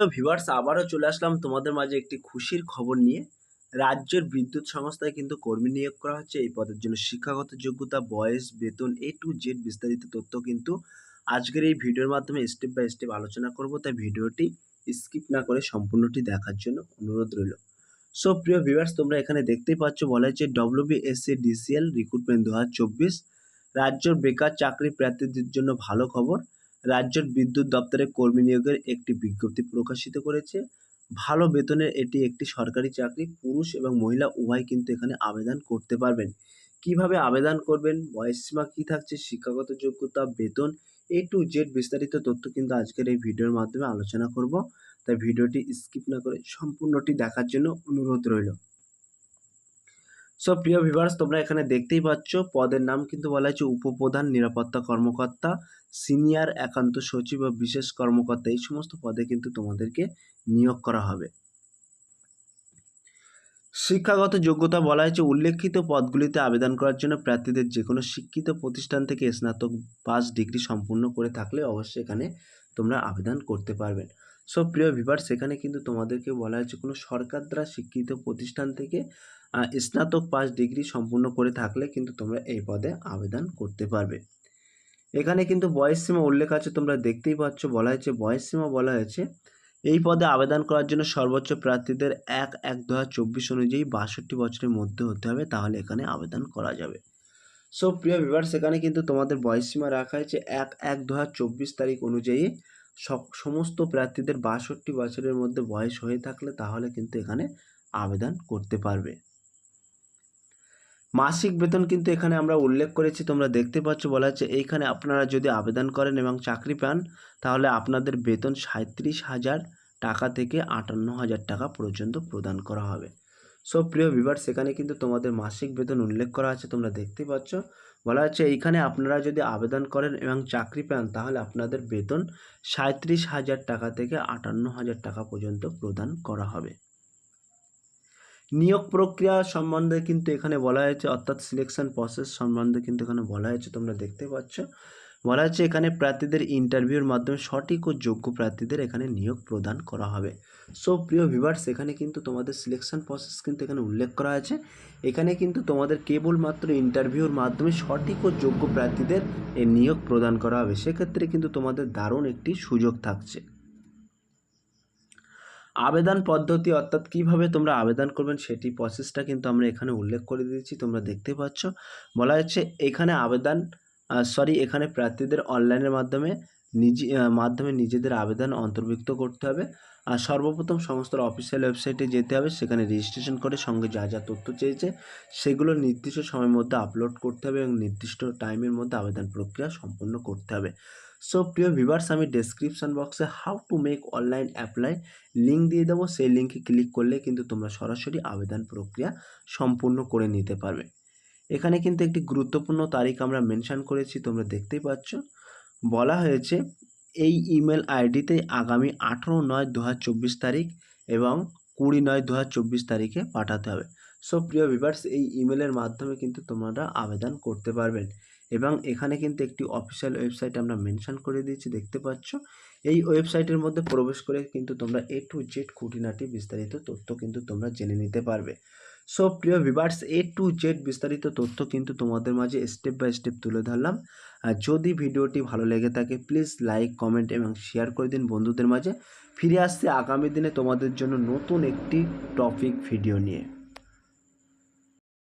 তো ভিউয়ার্স আবারও চলে আসলাম তোমাদের মাঝে একটি খুশির খবর নিয়ে। রাজ্যের বিদ্যুৎ সংস্থায় কিন্তু কর্মী নিয়োগ করা হচ্ছে। এই পদের জন্য শিক্ষাগত যোগ্যতা, বয়স, বেতন এ টু জেড বিস্তারিত তথ্য কিন্তু আজকের এই ভিডিওর মাধ্যমে স্টেপ বাই স্টেপ আলোচনা করব। তাই ভিডিওটি স্কিপ না করে সম্পূর্ণটি দেখার জন্য অনুরোধ রইল। সো প্রিয় ভিউয়ার্স তোমরা এখানে দেখতেই পাচ্ছ, বলা হচ্ছে ডব্লিউবিএসসি ডিসিএল রিক্রুটমেন্ট দু হাজার চব্বিশ। রাজ্যের বেকার চাকরি প্রার্থীদের জন্য ভালো খবর। রাজ্যের বিদ্যুৎ দপ্তরে কর্মী নিয়োগের একটি বিজ্ঞপ্তি প্রকাশিত করেছে। ভালো বেতনের এটি একটি সরকারি চাকরি, পুরুষ এবং মহিলা উভয় কিন্তু এখানে আবেদন করতে পারবেন। কীভাবে আবেদন করবেন, বয়সসীমা কী থাকছে, শিক্ষাগত যোগ্যতা, বেতন এ টু জেড বিস্তারিত তথ্য কিন্তু আজকের এই ভিডিওর মাধ্যমে আলোচনা করব। তাই ভিডিওটি স্কিপ না করে সম্পূর্ণটি দেখার জন্য অনুরোধ রইল। সো প্রিয় ভিভার্স তোমরা এখানে দেখতেই পাচ্ছ, পদের নাম কিন্তু বলা হয়েছে উপপ্রধান নিরাপত্তা কর্মকর্তা সিনিয়র একান্ত সচিব বা বিশেষ কর্মকর্তা। এই সমস্ত পদে কিন্তু তোমাদেরকে নিয়োগ করা হবে। শিক্ষাগত যোগ্যতা বলা হয়েছে, উল্লেখিত পদগুলিতে আবেদন করার জন্য প্রার্থীদের যে কোনো শিক্ষিত প্রতিষ্ঠান থেকে স্নাতক পাস ডিগ্রি সম্পূর্ণ করে থাকলে অবশ্যই এখানে তোমরা আবেদন করতে পারবেন সো প্রিয় ভিভার্স সেখানে কিন্তু তোমাদেরকে বলা হয়েছে কোনো সরকার দ্বারা শিক্ষিত প্রতিষ্ঠান থেকে স্নাতক পাস ডিগ্রি সম্পূর্ণ করে থাকলে কিন্তু তোমরা এই পদে আবেদন করতে পারবে। এখানে কিন্তু বয়স সীমা উল্লেখ আছে, তোমরা দেখতেই পাচ্ছ, বলা হয়েছে বয়স সীমা বলা হয়েছে। এই পদে আবেদন করার জন্য সর্বোচ্চ প্রার্থীদের এক এক দু চব্বিশ অনুযায়ী বাষট্টি বছরের মধ্যে হতে হবে, তাহলে এখানে আবেদন করা যাবে। সো প্রিয় বিভার সেখানে কিন্তু তোমাদের বয়সসীমা রাখা হয়েছে এক এক দু চব্বিশ তারিখ অনুযায়ী। সমস্ত প্রার্থীদের বাষট্টি বছরের মধ্যে বয়স হয়ে থাকলে তাহলে কিন্তু এখানে আবেদন করতে পারবে। মাসিক বেতন কিন্তু এখানে আমরা উল্লেখ করেছি, তোমরা দেখতে পাচ্ছ বলা হচ্ছে এইখানে আপনারা যদি আবেদন করেন এবং চাকরি পান, তাহলে আপনাদের বেতন সাঁত্রিশ হাজার টাকা থেকে আটান্ন হাজার টাকা পর্যন্ত প্রদান করা হবে। সো প্রিয় বিভার সেখানে কিন্তু তোমাদের মাসিক বেতন উল্লেখ করা আছে, তোমরা দেখতে পাচ্ছ। বলা হচ্ছে এইখানে আপনারা যদি আবেদন করেন এবং চাকরি পান, তাহলে আপনাদের বেতন সাঁত্রিশ হাজার টাকা থেকে আটান্ন হাজার টাকা পর্যন্ত প্রদান করা হবে। নিয়োগ প্রক্রিয়া সম্বন্ধে কিন্তু এখানে বলা হয়েছে, অর্থাৎ সিলেকশন প্রসেস সম্বন্ধে কিন্তু এখানে বলা হয়েছে, তোমরা দেখতে পাচ্ছ। বলা হচ্ছে এখানে প্রার্থীদের ইন্টারভিউর মাধ্যমে সঠিক ও যোগ্য প্রার্থীদের এখানে নিয়োগ প্রদান করা হবে। সো প্রিয় ভিভার্স এখানে কিন্তু তোমাদের সিলেকশন প্রসেস কিন্তু এখানে উল্লেখ করা আছে। এখানে কিন্তু তোমাদের কেবলমাত্র ইন্টারভিউর মাধ্যমে সঠিক ও যোগ্য প্রার্থীদের এই নিয়োগ প্রদান করা হবে। সেক্ষেত্রে কিন্তু তোমাদের দারুণ একটি সুযোগ থাকছে। আবেদন পদ্ধতি অর্থাৎ কীভাবে তোমরা আবেদন করবেন সেটি প্রসেসটা কিন্তু আমরা এখানে উল্লেখ করে দিয়েছি, তোমরা দেখতে পাচ্ছ। বলা হচ্ছে এখানে আবেদন সরি এখানে প্রার্থীদের অনলাইনের মাধ্যমে নিজে মাধ্যমে নিজেদের আবেদন অন্তর্ভুক্ত করতে হবে। আর সর্বপ্রথম সমস্ত অফিসিয়াল ওয়েবসাইটে যেতে হবে, সেখানে রেজিস্ট্রেশন করে সঙ্গে যা যা তথ্য চেয়েছে, সেগুলো নির্দিষ্ট সময়ের মধ্যে আপলোড করতে হবে এবং নির্দিষ্ট টাইমের মধ্যে আবেদন প্রক্রিয়া সম্পন্ন করতে হবে। সো প্রিয় ভিভার্স আমি ডেসক্রিপশন বক্সে how to make online apply link দিয়ে দেবো। সেই লিঙ্কে ক্লিক করলে কিন্তু তোমরা সরাসরি আবেদন প্রক্রিয়া সম্পূর্ণ করে নিতে পারবে। এখানে কিন্তু একটি গুরুত্বপূর্ণ তারিখ আমরা মেনশান করেছি, তোমরা দেখতেই পাচ্ছ। বলা হয়েছে, এই ইমেল আইডিতে আগামী আঠেরো নয় দু তারিখ এবং কুড়ি নয় দু তারিখে পাঠাতে হবে। সো প্রিয় ভিভার্স এই ইমেলের মাধ্যমে কিন্তু তোমরা আবেদন করতে পারবেন এবং এখানে কিন্তু একটি অফিসিয়াল ওয়েবসাইট আমরা মেনশন করে দিয়েছি, দেখতে পাচ্ছ। এই ওয়েবসাইটের মধ্যে প্রবেশ করে কিন্তু তোমরা এ টু জেড খুঁটিনাটি বিস্তারিত তথ্য কিন্তু তোমরা জেনে নিতে পারবে। সো প্রিয় ভিভার্স এ টু জেড বিস্তারিত তথ্য কিন্তু তোমাদের মাঝে স্টেপ বাই স্টেপ তুলে ধরলাম। আর যদি ভিডিওটি ভালো লেগে থাকে প্লিজ লাইক কমেন্ট এবং শেয়ার করে দিন বন্ধুদের মাঝে। ফিরে আসছে আগামী দিনে তোমাদের জন্য নতুন একটি টপিক ভিডিও নিয়ে।